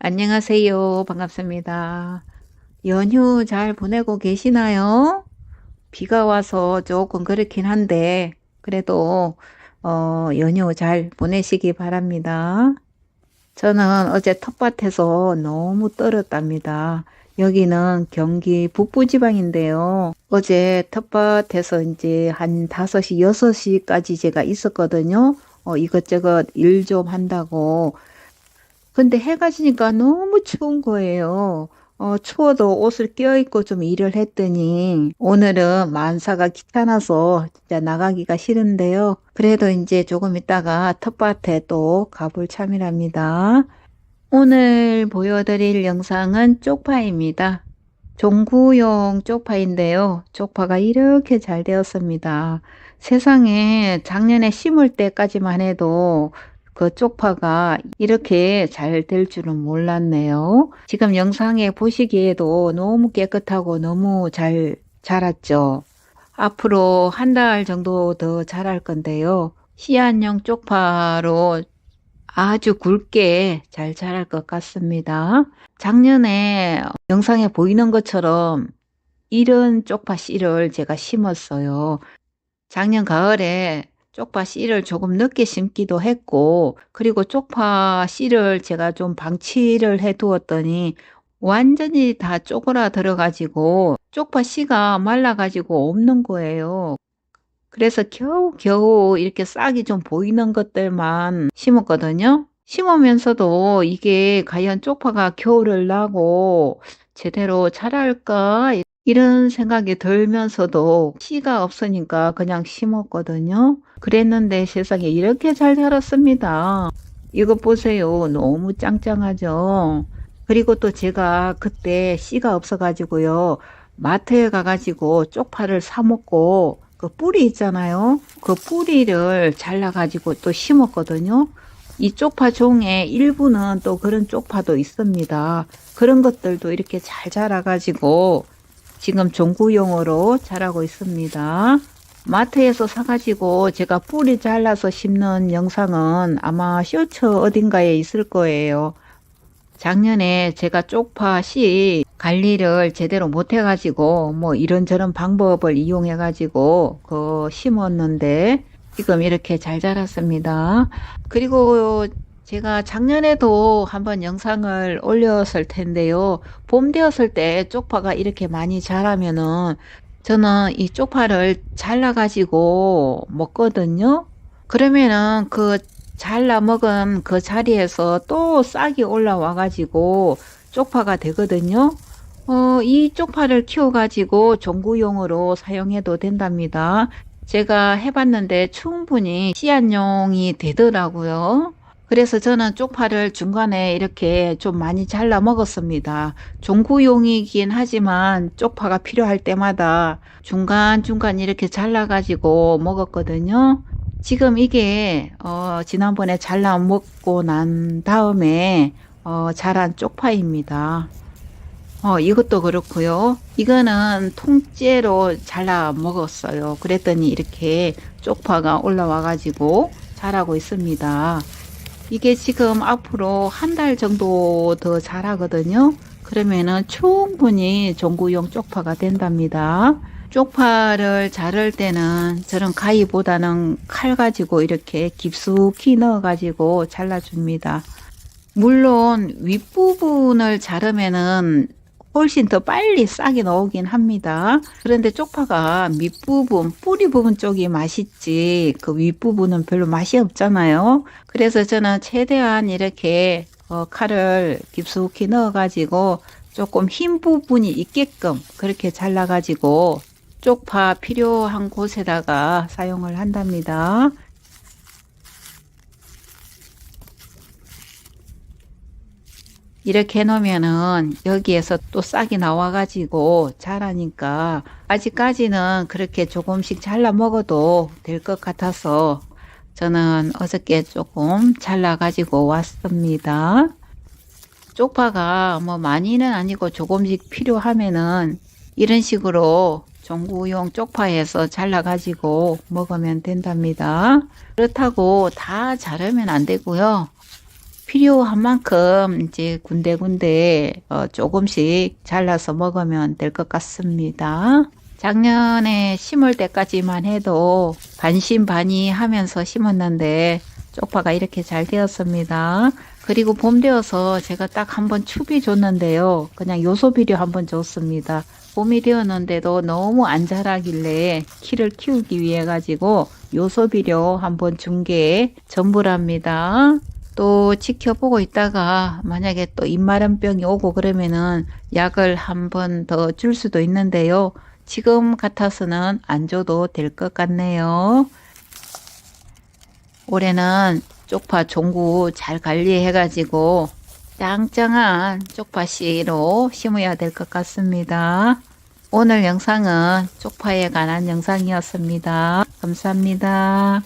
안녕하세요. 반갑습니다. 연휴 잘 보내고 계시나요? 비가 와서 조금 그렇긴 한데, 그래도, 어, 연휴 잘 보내시기 바랍니다. 저는 어제 텃밭에서 너무 떨었답니다. 여기는 경기 북부지방인데요. 어제 텃밭에서 이제 한 5시, 6시까지 제가 있었거든요. 어, 이것저것 일 좀 한다고. 근데 해가 지니까 너무 추운 거예요. 어, 추워도 옷을 껴입고 좀 일을 했더니 오늘은 만사가 귀찮아서 진짜 나가기가 싫은데요. 그래도 이제 조금 있다가 텃밭에 또 가볼 참이랍니다. 오늘 보여드릴 영상은 쪽파입니다. 종구용 쪽파인데요. 쪽파가 이렇게 잘 되었습니다. 세상에 작년에 심을 때까지만 해도 그 쪽파가 이렇게 잘 될 줄은 몰랐네요. 지금 영상에 보시기에도 너무 깨끗하고 너무 잘 자랐죠. 앞으로 한 달 정도 더 자랄 건데요. 씨앗용 쪽파로 아주 굵게 잘 자랄 것 같습니다. 작년에 영상에 보이는 것처럼 이런 쪽파 씨를 제가 심었어요. 작년 가을에 쪽파 씨를 조금 늦게 심기도 했고, 그리고 쪽파 씨를 제가 좀 방치를 해 두었더니 완전히 다 쪼그라 들어가지고 쪽파 씨가 말라가지고 없는 거예요. 그래서 겨우 겨우 이렇게 싹이 좀 보이는 것들만 심었거든요. 심으면서도 이게 과연 쪽파가 겨울을 나고 제대로 자랄까? 이런 생각이 들면서도 씨가 없으니까 그냥 심었거든요. 그랬는데 세상에 이렇게 잘 자랐습니다. 이거 보세요. 너무 짱짱하죠? 그리고 또 제가 그때 씨가 없어가지고요. 마트에 가가지고 쪽파를 사먹고 그 뿌리 있잖아요. 그 뿌리를 잘라가지고 또 심었거든요. 이 쪽파 종의 일부는 또 그런 쪽파도 있습니다. 그런 것들도 이렇게 잘 자라가지고 지금 종구용으로 자라고 있습니다. 마트에서 사가지고 제가 뿌리 잘라서 심는 영상은 아마 쇼츠 어딘가에 있을 거예요. 작년에 제가 쪽파 씨 관리를 제대로 못 해가지고 뭐 이런저런 방법을 이용해가지고 그 심었는데 지금 이렇게 잘 자랐습니다. 그리고 제가 작년에도 한번 영상을 올렸을 텐데요. 봄 되었을 때 쪽파가 이렇게 많이 자라면은 저는 이 쪽파를 잘라가지고 먹거든요. 그러면은 그 잘라 먹은 그 자리에서 또 싹이 올라와가지고 쪽파가 되거든요. 어, 이 쪽파를 키워가지고 종구용으로 사용해도 된답니다. 제가 해봤는데 충분히 씨앗용이 되더라고요. 그래서 저는 쪽파를 중간에 이렇게 좀 많이 잘라 먹었습니다. 종구용이긴 하지만 쪽파가 필요할 때마다 중간중간 이렇게 잘라가지고 먹었거든요. 지금 이게 어, 지난번에 잘라 먹고 난 다음에 어, 자란 쪽파입니다. 어, 이것도 그렇고요. 이거는 통째로 잘라 먹었어요. 그랬더니 이렇게 쪽파가 올라와 가지고 자라고 있습니다. 이게 지금 앞으로 한 달 정도 더 자라거든요. 그러면은 충분히 종구용 쪽파가 된답니다. 쪽파를 자를 때는 저런 가위보다는 칼 가지고 이렇게 깊숙이 넣어 가지고 잘라줍니다. 물론 윗부분을 자르면은 훨씬 더 빨리 싹이 나오긴 합니다. 그런데 쪽파가 밑부분, 뿌리 부분 쪽이 맛있지 그 윗부분은 별로 맛이 없잖아요. 그래서 저는 최대한 이렇게 어, 칼을 깊숙이 넣어가지고 조금 흰 부분이 있게끔 그렇게 잘라가지고 쪽파 필요한 곳에다가 사용을 한답니다. 이렇게 해놓으면은 여기에서 또 싹이 나와가지고 자라니까 아직까지는 그렇게 조금씩 잘라 먹어도 될 것 같아서 저는 어저께 조금 잘라가지고 왔습니다. 쪽파가 뭐 많이는 아니고 조금씩 필요하면은 이런 식으로 종구용 쪽파에서 잘라가지고 먹으면 된답니다. 그렇다고 다 자르면 안 되고요. 필요한 만큼 이제 군데군데 어, 조금씩 잘라서 먹으면 될 것 같습니다. 작년에 심을 때까지만 해도 반신반의 하면서 심었는데 쪽파가 이렇게 잘 되었습니다. 그리고 봄 되어서 제가 딱 한번 추비 줬는데요. 그냥 요소 비료 한 번 줬습니다. 봄이 되었는데도 너무 안 자라길래 키를 키우기 위해 가지고 요소 비료 한 번 준 게 전부랍니다. 또 지켜보고 있다가 만약에 또 입마름병이 오고 그러면은 약을 한 번 더 줄 수도 있는데요. 지금 같아서는 안 줘도 될 것 같네요. 올해는 쪽파 종구 잘 관리해가지고 짱짱한 쪽파 씨로 심어야 될 것 같습니다. 오늘 영상은 쪽파에 관한 영상이었습니다. 감사합니다.